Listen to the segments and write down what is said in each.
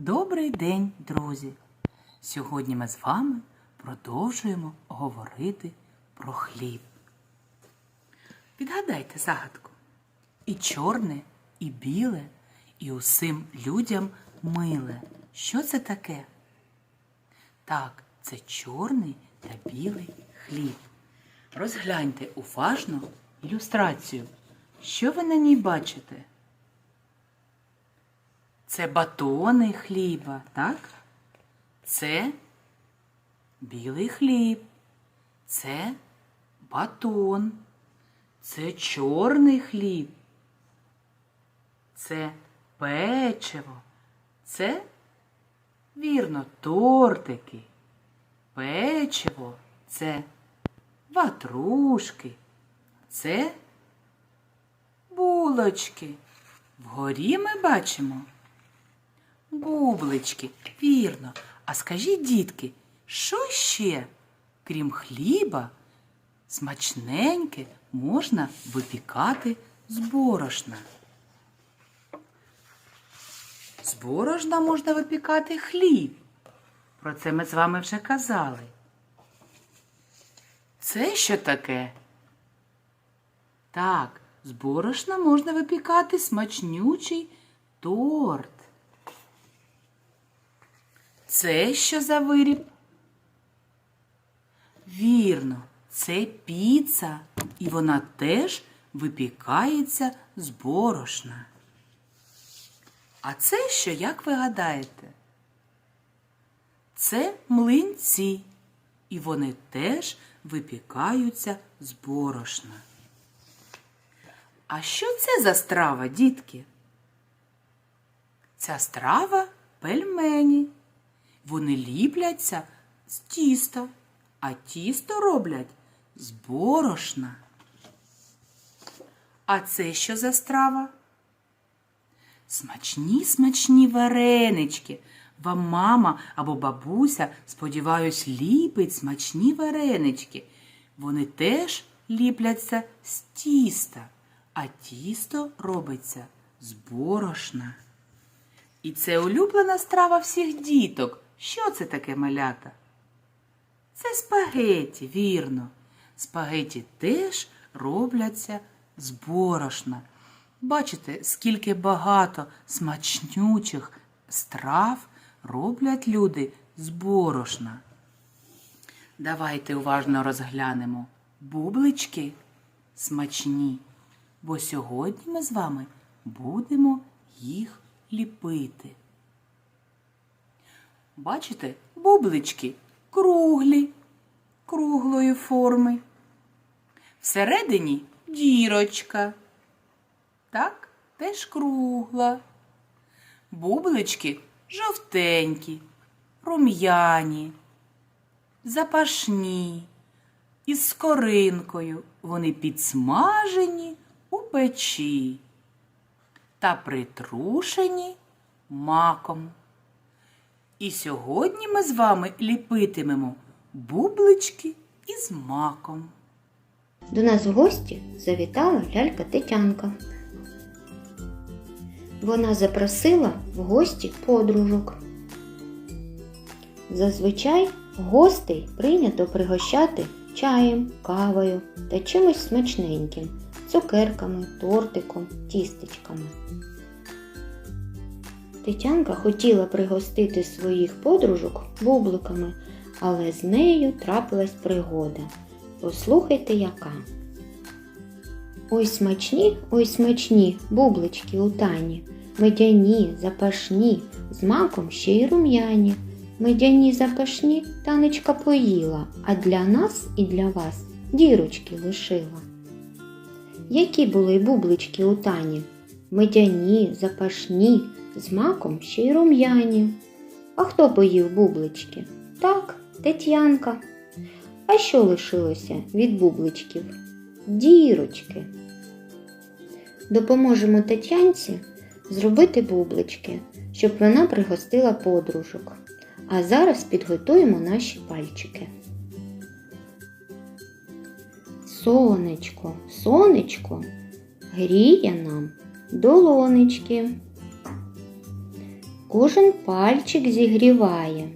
Добрий день, друзі! Сьогодні ми з вами продовжуємо говорити про хліб. Відгадайте загадку. І чорне, і біле, і усім людям миле. Що це таке? Так, це чорний та білий хліб. Розгляньте уважно ілюстрацію. Що ви на ній бачите? Це батони хліба, так? Це білий хліб. Це батон. Це чорний хліб. Це печиво. Це, вірно, тортики. Печиво. Це ватрушки. Це булочки. Вгорі ми бачимо. Бублички, вірно. А скажіть, дітки, що ще, крім хліба, смачненьке можна випікати з борошна? З борошна можна випікати хліб. Про це ми з вами вже казали. Це що таке? Так, з борошна можна випікати смачнючий торт. Це що за виріб? Вірно, це піца, і вона теж випікається з борошна. А це що, як ви гадаєте? Це млинці, і вони теж випікаються з борошна. А що це за страва, дітки? Ця страва пельмені. Вони ліпляться з тіста, а тісто роблять з борошна. А це що за страва? Смачні смачні варенички. Вам мама або бабуся, сподіваюсь, ліпить смачні варенички. Вони теж ліпляться з тіста, а тісто робиться з борошна. І це улюблена страва всіх діток. Що це таке малята? Це спагеті, вірно. Спагеті теж робляться з борошна. Бачите, скільки багато смачнючих страв роблять люди з борошна. Давайте уважно розглянемо бублички смачні, бо сьогодні ми з вами будемо їх ліпити. Бачите, бублички круглі, круглої форми. Всередині дірочка. Так, теж кругла. Бублички жовтенькі, рум'яні, запашні, із скоринкою. Вони підсмажені у печі та притрушені маком. І сьогодні ми з вами ліпитимемо бублички із маком. До нас в гості завітала лялька Тетянка. Вона запросила в гості подружок. Зазвичай гостей прийнято пригощати чаєм, кавою та чимось смачненьким, цукерками, тортиком, тістечками. Тетянка хотіла пригостити своїх подружок бубликами, але з нею трапилась пригода. Послухайте, яка. Ой смачні, ой смачні бублички у тані, медяні, запашні, з маком ще й рум'яні. Медяні запашні танечка поїла, а для нас і для вас дірочки лишила. Які були бублички у тані? Медяні, запашні, з маком ще й рум'яні. А хто поїв бублички? Так, Тетянка. А що лишилося від бубличків? Дірочки. Допоможемо Тетянці зробити бублички, щоб вона пригостила подружок. А зараз підготуємо наші пальчики. Сонечко, сонечко гріє нам долонечки. Кожен пальчик зігріває.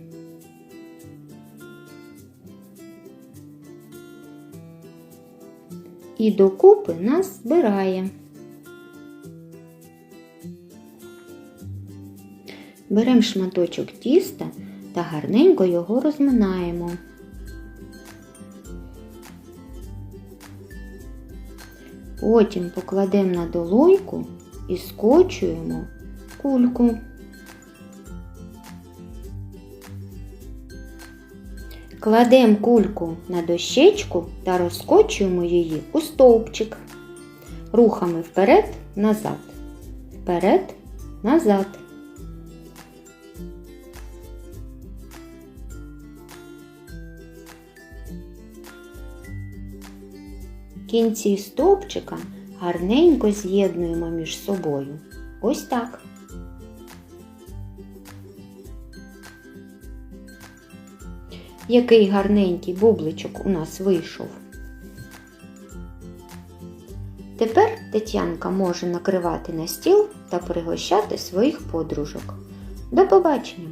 І докупи нас збирає. Беремо шматочок тіста та гарненько його розминаємо. Потім покладемо на долоньку і скочуємо кульку. Кладемо кульку на дощечку та розкочуємо її у стовпчик. Рухами вперед, назад, вперед, назад. Кінці стовпчика гарненько з'єднуємо між собою. Ось так. Який гарненький бубличок у нас вийшов. Тепер Тетянка може накривати на стіл та пригощати своїх подружок. До побачення!